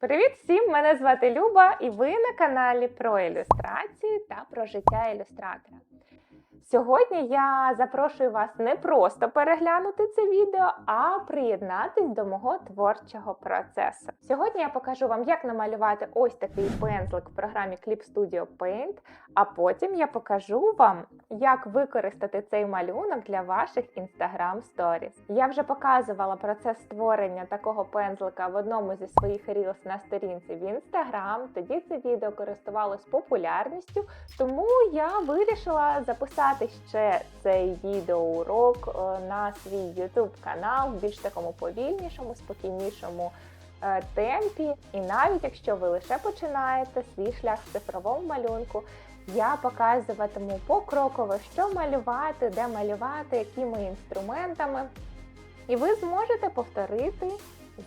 Привіт всім! Мене звати Люба, і ви на каналі про ілюстрації та про життя ілюстратора. Сьогодні я запрошую вас не просто переглянути це відео, а приєднатись до мого творчого процесу. Сьогодні я покажу вам, як намалювати ось такий пензлик в програмі Clip Studio Paint, а потім я покажу вам, як використати цей малюнок для ваших Instagram Stories. Я вже показувала процес створення такого пензлика в одному зі своїх Reels на сторінці в Instagram. Тоді це відео користувалось популярністю, тому я вирішила записати ще цей відеоурок е, на свій YouTube канал в більш такому повільнішому, спокійнішому е, темпі. І навіть якщо ви лише починаєте свій шлях в цифровому малюнку, я показуватиму покроково, що малювати, де малювати, якими інструментами. І ви зможете повторити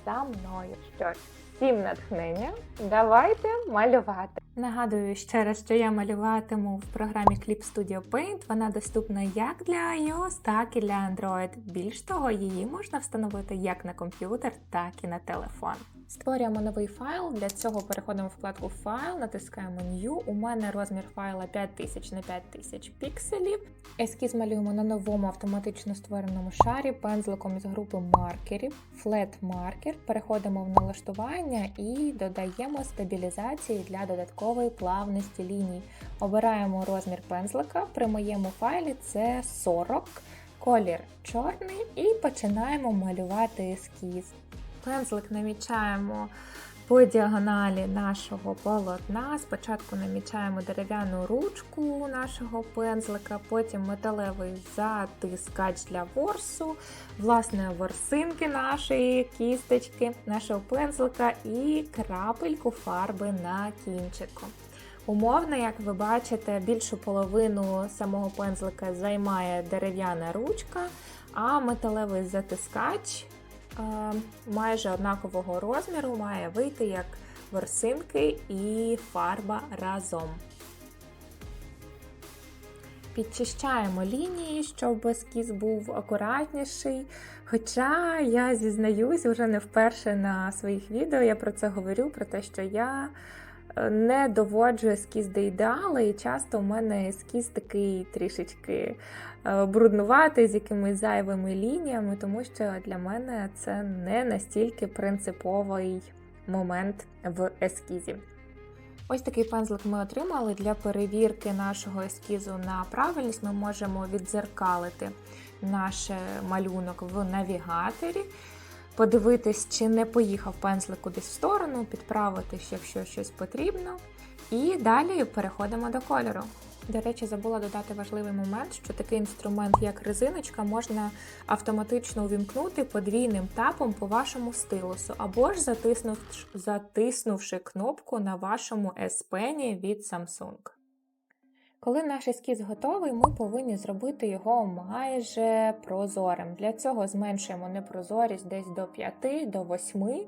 за мною. Що ж, всім натхнення, давайте малювати. Нагадую ще раз, що я малюватиму в програмі Clip Studio Paint. Вона доступна як для iOS, так і для Android. Більш того, її можна встановити як на комп'ютер, так і на телефон. Створюємо новий файл. Для цього переходимо в вкладку Файл, натискаємо New. У мене розмір файла 5000 на 5000 пікселів. Ескіз малюємо на новому автоматично створеному шарі пензликом із групи маркерів, Flat Marker. Переходимо в налаштування і додаємо стабілізації для додаткової плавності ліній. Обираємо розмір пензлика. При моєму файлі це 40, колір чорний, і починаємо малювати ескіз. Пензлик намічаємо по діагоналі нашого полотна. Спочатку намічаємо дерев'яну ручку нашого пензлика, потім металевий затискач для ворсу, власне, ворсинки нашої кісточки, нашого пензлика і крапельку фарби на кінчику. Умовно, як ви бачите, більшу половину самого пензлика займає дерев'яна ручка, а металевий затискач майже однакового розміру має вийти як ворсинки і фарба разом. Підчищаємо лінії, щоб ескіз був акуратніший. Хоча я зізнаюсь, вже не вперше на своїх відео я про це говорю, про те, що я не доводжу ескіз до ідеалу, і часто у мене ескіз такий трішечки бруднуватий з якимись зайвими лініями, тому що для мене це не настільки принциповий момент в ескізі. Ось такий пензлик ми отримали для перевірки нашого ескізу на правильність. Ми можемо віддзеркалити наш малюнок в навігаторі подивитись, чи не поїхав пензлик кудись в сторону, підправити, якщо щось потрібно. І далі переходимо до кольору. До речі, забула додати важливий момент, що такий інструмент, як резиночка, можна автоматично увімкнути подвійним тапом по вашому стилусу, або ж затиснувши, затиснувши кнопку на вашому S-Pen від Samsung. Коли наш ескіз готовий, ми повинні зробити його майже прозорим. Для цього зменшуємо непрозорість десь до 5 до 8.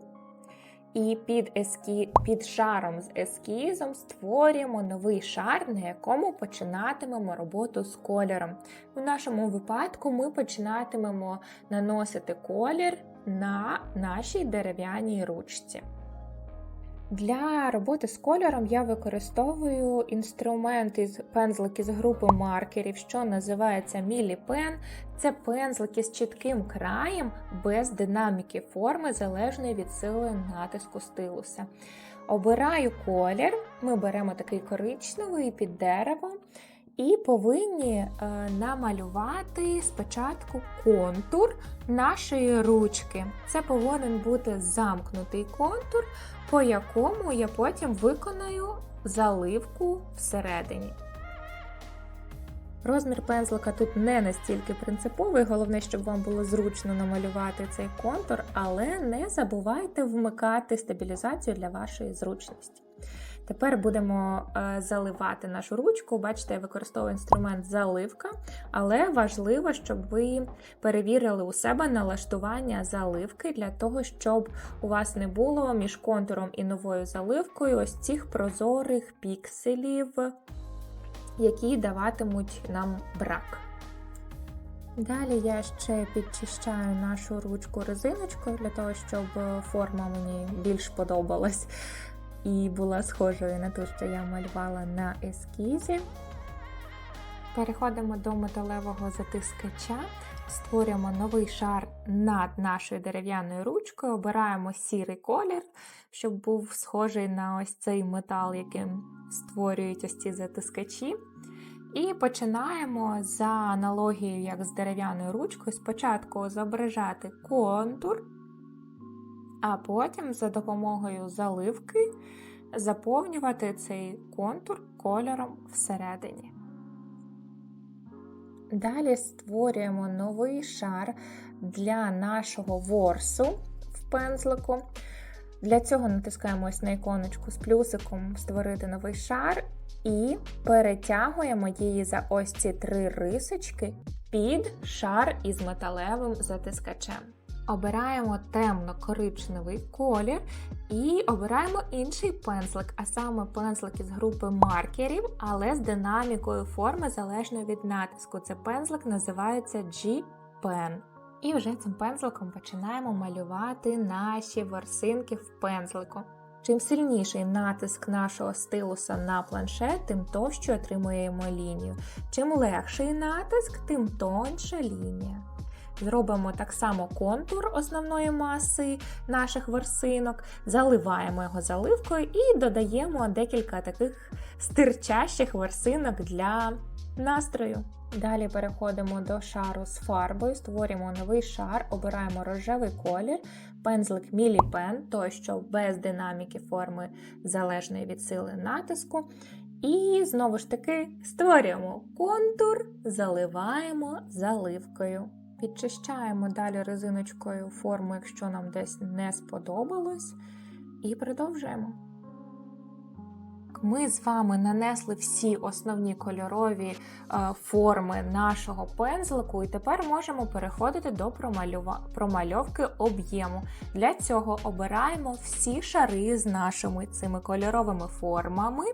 І під ескі... під шаром з ескізом створюємо новий шар, на якому починатимемо роботу з кольором. У нашому випадку ми починатимемо наносити колір на нашій дерев'яній ручці. Для роботи з кольором я використовую інструмент із пензлики з групи маркерів, що називається Мілі Це пензлики з чітким краєм без динаміки форми, залежної від сили натиску стилуса. Обираю колір, ми беремо такий коричневий під дерево. І повинні е, намалювати спочатку контур нашої ручки. Це повинен бути замкнутий контур, по якому я потім виконаю заливку всередині. Розмір пензлика тут не настільки принциповий, головне, щоб вам було зручно намалювати цей контур, але не забувайте вмикати стабілізацію для вашої зручності. Тепер будемо е, заливати нашу ручку. Бачите, я використовую інструмент заливка, але важливо, щоб ви перевірили у себе налаштування заливки для того, щоб у вас не було між контуром і новою заливкою ось цих прозорих пікселів, які даватимуть нам брак. Далі я ще підчищаю нашу ручку резиночкою для того, щоб форма мені більш подобалась і була схожою на ту, що я малювала на ескізі. Переходимо до металевого затискача, створюємо новий шар над нашою дерев'яною ручкою, обираємо сірий колір, щоб був схожий на ось цей метал, яким створюють ось ці затискачі. І починаємо за аналогією, як з дерев'яною ручкою, спочатку зображати контур, а потім за допомогою заливки заповнювати цей контур кольором всередині. Далі створюємо новий шар для нашого ворсу в пензлику. Для цього натискаємо ось на іконочку з плюсиком Створити новий шар і перетягуємо її за ось ці три рисочки під шар із металевим затискачем. Обираємо темно-коричневий колір і обираємо інший пензлик, а саме пензлик із групи маркерів, але з динамікою форми залежно від натиску. Це пензлик називається G-Pen. І вже цим пензликом починаємо малювати наші ворсинки в пензлику. Чим сильніший натиск нашого стилуса на планшет, тим товщу отримуємо лінію. Чим легший натиск, тим тонша лінія. Зробимо так само контур основної маси наших ворсинок, заливаємо його заливкою і додаємо декілька таких стирчащих ворсинок для настрою. Далі переходимо до шару з фарбою, створюємо новий шар, обираємо рожевий колір, пензлик Мілі Пен, той, що без динаміки форми залежної від сили натиску. І знову ж таки створюємо контур, заливаємо заливкою. Підчищаємо далі резиночкою форму, якщо нам десь не сподобалось, і продовжуємо. Ми з вами нанесли всі основні кольорові е, форми нашого пензлику, і тепер можемо переходити до промальовки об'єму. Для цього обираємо всі шари з нашими цими кольоровими формами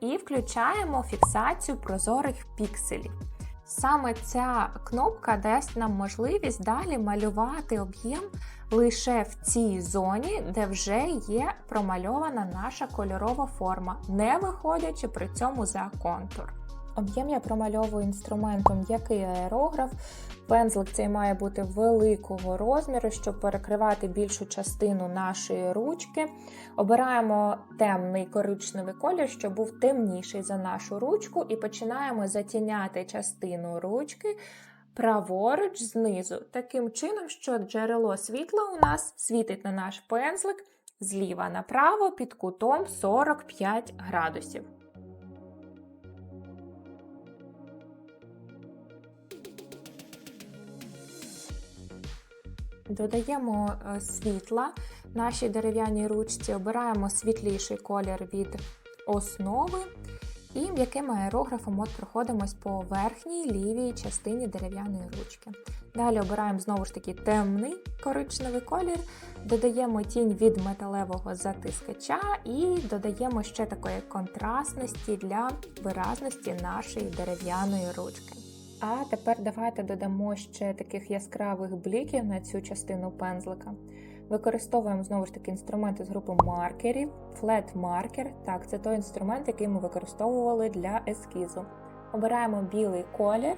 і включаємо фіксацію прозорих пікселів. Саме ця кнопка дасть нам можливість далі малювати об'єм лише в цій зоні, де вже є промальована наша кольорова форма, не виходячи при цьому за контур. Об'єм я промальовую інструментом який аерограф. Пензлик цей має бути великого розміру, щоб перекривати більшу частину нашої ручки. Обираємо темний коричневий колір, щоб був темніший за нашу ручку, і починаємо затіняти частину ручки праворуч знизу, таким чином, що джерело світла у нас світить на наш пензлик зліва направо під кутом 45 градусів. Додаємо е, світла нашій дерев'яній ручці, обираємо світліший колір від основи і м'яким аерографом от проходимось по верхній лівій частині дерев'яної ручки. Далі обираємо знову ж таки темний коричневий колір, додаємо тінь від металевого затискача і додаємо ще такої контрастності для виразності нашої дерев'яної ручки. А тепер давайте додамо ще таких яскравих бліків на цю частину пензлика. Використовуємо знову ж таки інструменти з групи маркерів, Flat Marker. Так, це той інструмент, який ми використовували для ескізу. Обираємо білий колір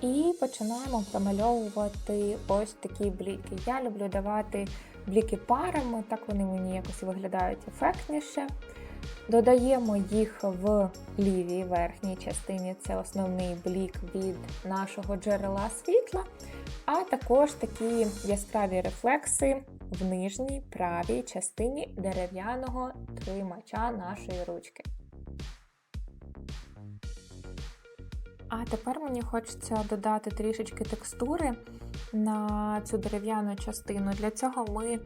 і починаємо промальовувати ось такі бліки. Я люблю давати бліки парами, так вони мені якось виглядають ефектніше. Додаємо їх в лівій верхній частині, це основний блік від нашого джерела світла, а також такі яскраві рефлекси в нижній правій частині дерев'яного тримача нашої ручки. А тепер мені хочеться додати трішечки текстури на цю дерев'яну частину. Для цього ми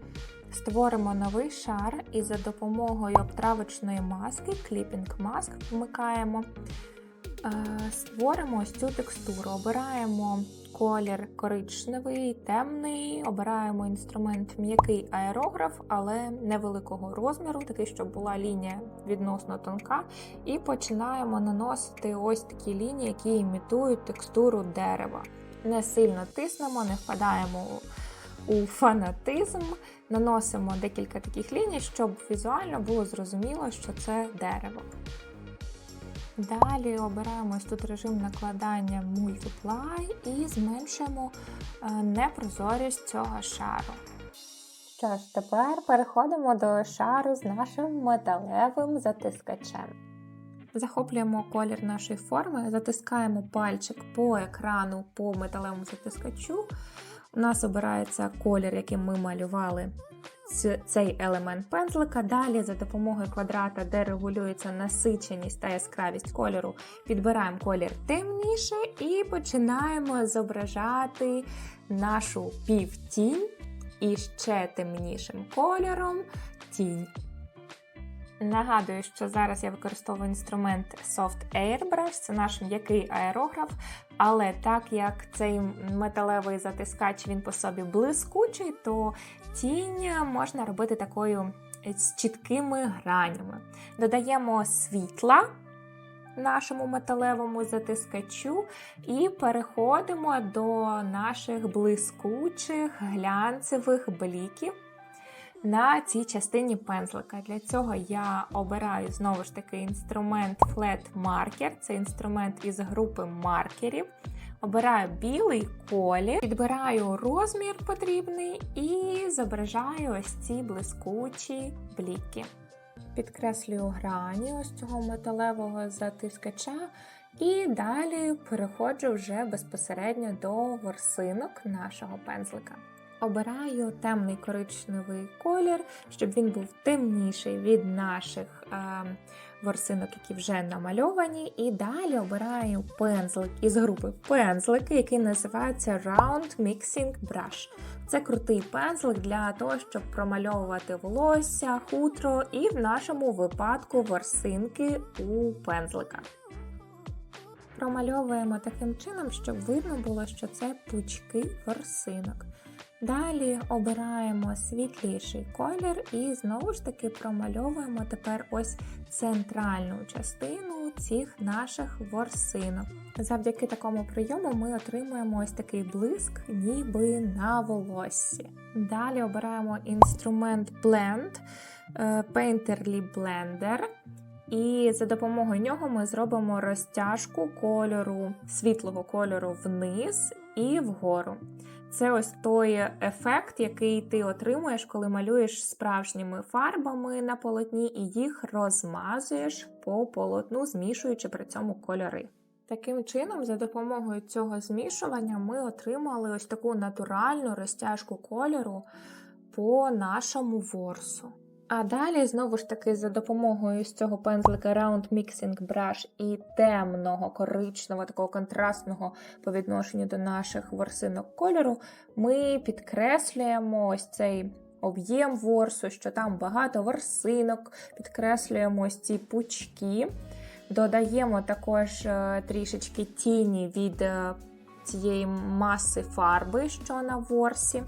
створимо новий шар і за допомогою обтравочної маски, кліпінг маск вмикаємо, е, створимо ось цю текстуру. Обираємо колір коричневий, темний, обираємо інструмент м'який аерограф, але невеликого розміру, такий, щоб була лінія відносно тонка. І починаємо наносити ось такі лінії, які імітують текстуру дерева. не сильно тиснемо, не впадаємо у фанатизм, наносимо декілька таких ліній, щоб візуально було зрозуміло, що це дерево. Далі обираємо ось тут режим накладання Multiply і зменшуємо е, непрозорість цього шару. Що ж, тепер переходимо до шару з нашим металевим затискачем. Захоплюємо колір нашої форми, затискаємо пальчик по екрану по металевому затискачу. У нас обирається колір, яким ми малювали цей елемент пензлика. Далі за допомогою квадрата, де регулюється насиченість та яскравість кольору, підбираємо колір темніше і починаємо зображати нашу півтінь і ще темнішим кольором тінь. Нагадую, що зараз я використовую інструмент Soft Airbrush, це наш м'який аерограф, але так як цей металевий затискач він по собі блискучий, то тінь можна робити такою з чіткими гранями. Додаємо світла нашому металевому затискачу і переходимо до наших блискучих глянцевих бліків на цій частині пензлика. Для цього я обираю знову ж таки інструмент Flat Marker, це інструмент із групи маркерів. Обираю білий колір, підбираю розмір потрібний і зображаю ось ці блискучі бліки. Підкреслюю грані ось цього металевого затискача, і далі переходжу вже безпосередньо до ворсинок нашого пензлика. Обираю темний коричневий колір, щоб він був темніший від наших е, ворсинок, які вже намальовані. І далі обираю пензлик із групи пензлики, який називається Round Mixing Brush. Це крутий пензлик для того, щоб промальовувати волосся, хутро і в нашому випадку ворсинки у пензлика. Промальовуємо таким чином, щоб видно було, що це пучки ворсинок. Далі обираємо світліший колір і знову ж таки промальовуємо тепер ось центральну частину цих наших ворсинок. Завдяки такому прийому ми отримуємо ось такий блиск, ніби на волоссі. Далі обираємо інструмент Blend, е, Painterly Blender. І за допомогою нього ми зробимо розтяжку кольору, світлого кольору вниз і вгору. Це ось той ефект, який ти отримуєш, коли малюєш справжніми фарбами на полотні і їх розмазуєш по полотну, змішуючи при цьому кольори. Таким чином, за допомогою цього змішування, ми отримали ось таку натуральну розтяжку кольору по нашому ворсу. А далі, знову ж таки, за допомогою з цього пензлика Round Mixing Brush і темного, коричневого, такого контрастного по відношенню до наших ворсинок кольору, ми підкреслюємо ось цей об'єм ворсу, що там багато ворсинок, підкреслюємо ось ці пучки, додаємо також е, трішечки тіні від е, цієї маси фарби, що на ворсі.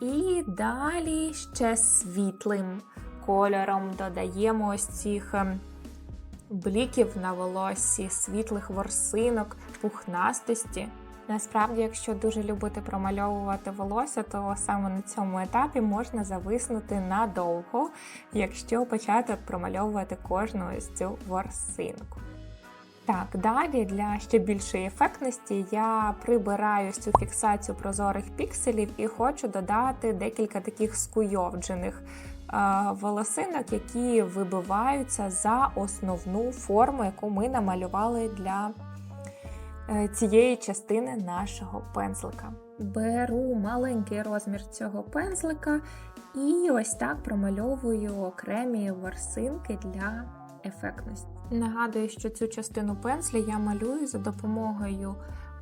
І далі ще світлим кольором додаємо ось цих ем, бліків на волоссі, світлих ворсинок, пухнастості. Насправді, якщо дуже любити промальовувати волосся, то саме на цьому етапі можна зависнути надовго, якщо почати промальовувати кожну ось цю ворсинку. Так, далі для ще більшої ефектності я прибираю цю фіксацію прозорих пікселів і хочу додати декілька таких скуйовджених волосинок, які вибиваються за основну форму, яку ми намалювали для е, цієї частини нашого пензлика. Беру маленький розмір цього пензлика і ось так промальовую окремі ворсинки для ефектності. Нагадую, що цю частину пензля я малюю за допомогою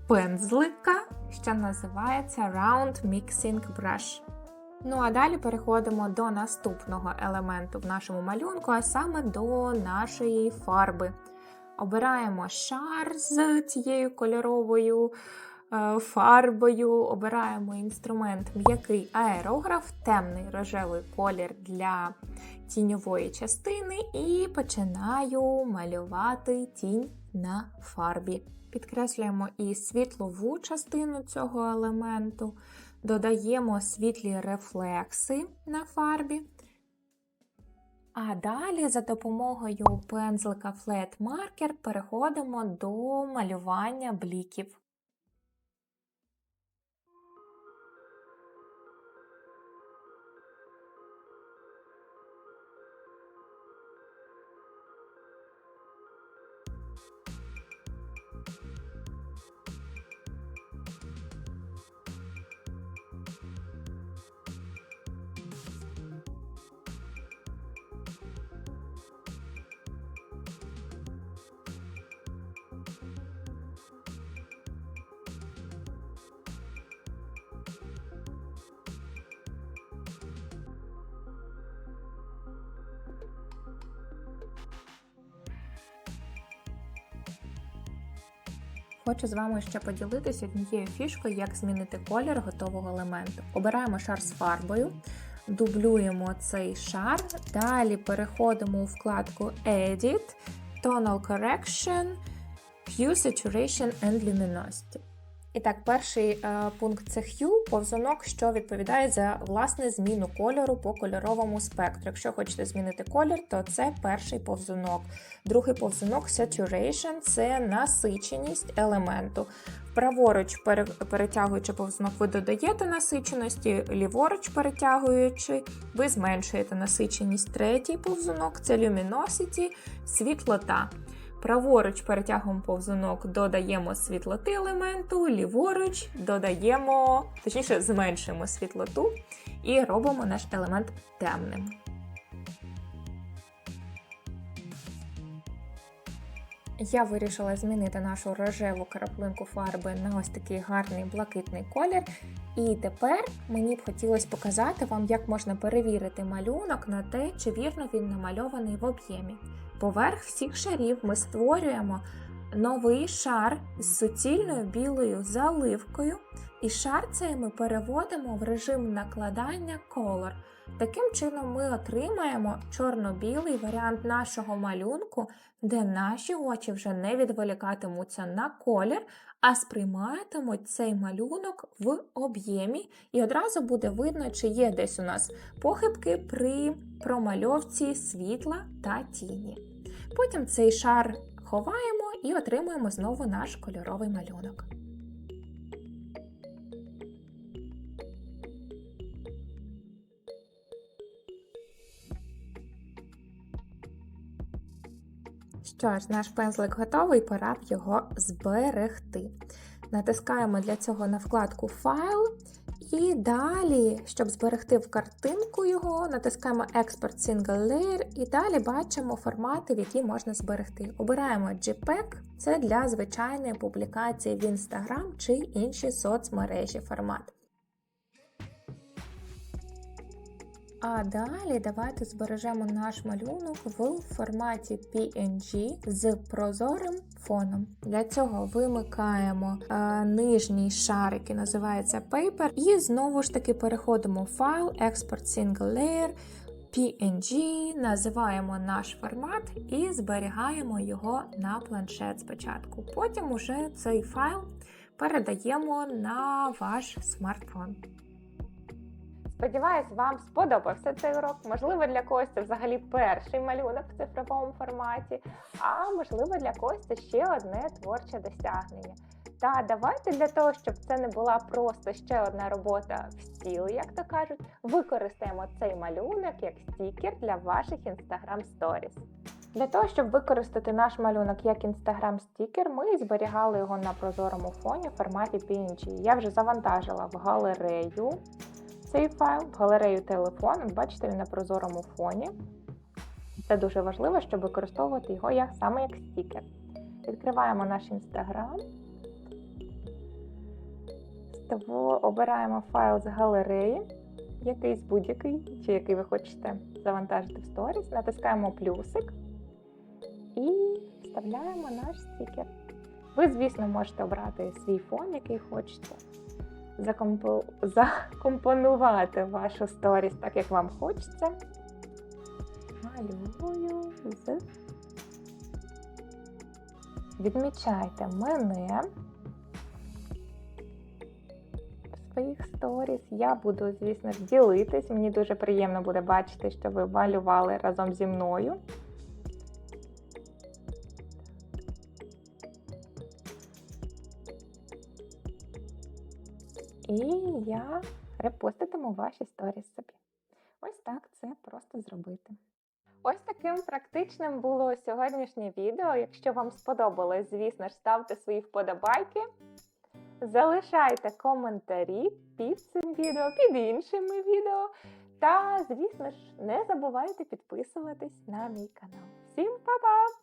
пензлика, що називається Round Mixing Brush. Ну а далі переходимо до наступного елементу в нашому малюнку, а саме до нашої фарби. Обираємо шар з цією кольоровою е, фарбою, обираємо інструмент м'який аерограф, темний рожевий колір для тіньової частини і починаю малювати тінь на фарбі. Підкреслюємо і світлову частину цього елементу, додаємо світлі рефлекси на фарбі. А далі за допомогою пензлика Flat Marker переходимо до малювання бліків. Хочу з вами ще поділитися однією фішкою, як змінити колір готового елементу. Обираємо шар з фарбою, дублюємо цей шар, далі переходимо у вкладку Edit, Tonal Correction, Hue Saturation and Luminosity. І так, перший е, пункт це Hue, повзунок, що відповідає за власне зміну кольору по кольоровому спектру. Якщо хочете змінити колір, то це перший повзунок. Другий повзунок Saturation це насиченість елементу. Праворуч, перетягуючи повзунок, ви додаєте насиченості, ліворуч перетягуючи, ви зменшуєте насиченість. Третій повзунок це Luminosity, світлота. Праворуч перетягуємо повзунок, додаємо світлоти елементу, ліворуч додаємо, точніше, зменшуємо світлоту і робимо наш елемент темним. Я вирішила змінити нашу рожеву краплинку фарби на ось такий гарний блакитний колір. І тепер мені б хотілося показати вам, як можна перевірити малюнок на те, чи вірно він намальований в об'ємі. Поверх всіх шарів ми створюємо новий шар з суцільною білою заливкою, і шар цей ми переводимо в режим накладання Color. Таким чином, ми отримаємо чорно-білий варіант нашого малюнку, де наші очі вже не відволікатимуться на колір, а сприйматимуть цей малюнок в об'ємі, і одразу буде видно, чи є десь у нас похибки при промальовці світла та тіні. Потім цей шар ховаємо і отримуємо знову наш кольоровий малюнок. Що ж, наш пензлик готовий, пора б його зберегти. Натискаємо для цього на вкладку Файл. І далі, щоб зберегти в картинку його, натискаємо Export Single Layer і далі бачимо формати, в які можна зберегти. Обираємо JPEG, це для звичайної публікації в Instagram чи інші соцмережі формат. А далі давайте збережемо наш малюнок в форматі PNG з прозорим фоном. Для цього вимикаємо е, нижній шар, який називається Paper, і знову ж таки переходимо в файл Export Single Layer. PNG, називаємо наш формат і зберігаємо його на планшет спочатку. Потім уже цей файл передаємо на ваш смартфон. Сподіваюсь, вам сподобався цей урок. Можливо, для когось це взагалі перший малюнок в цифровому форматі, а можливо, для когось це ще одне творче досягнення. Та давайте для того, щоб це не була просто ще одна робота в стіл, як то кажуть, використаємо цей малюнок як стікер для ваших Instagram Stories. Для того, щоб використати наш малюнок як Instagram стікер, ми зберігали його на прозорому фоні в форматі PNG. Я вже завантажила в галерею цей файл в галерею телефон. Бачите, він на прозорому фоні. Це дуже важливо, щоб використовувати його як, саме як стікер. Відкриваємо наш інстаграм, обираємо файл з галереї, якийсь будь-який, чи який ви хочете завантажити в сторіс, натискаємо плюсик і вставляємо наш стікер. Ви, звісно, можете обрати свій фон, який хочете. Закомпо... Закомпонувати вашу сторіс так, як вам хочеться. Малюю з. Відмічайте мене в своїх сторіс. Я буду, звісно ділитись. Мені дуже приємно буде бачити, що ви малювали разом зі мною. І я репоститиму ваші сторіс собі. Ось так це просто зробити. Ось таким практичним було сьогоднішнє відео. Якщо вам сподобалось, звісно ж, ставте свої вподобайки. Залишайте коментарі під цим відео, під іншими відео. Та, звісно ж, не забувайте підписуватись на мій канал. Всім па-па!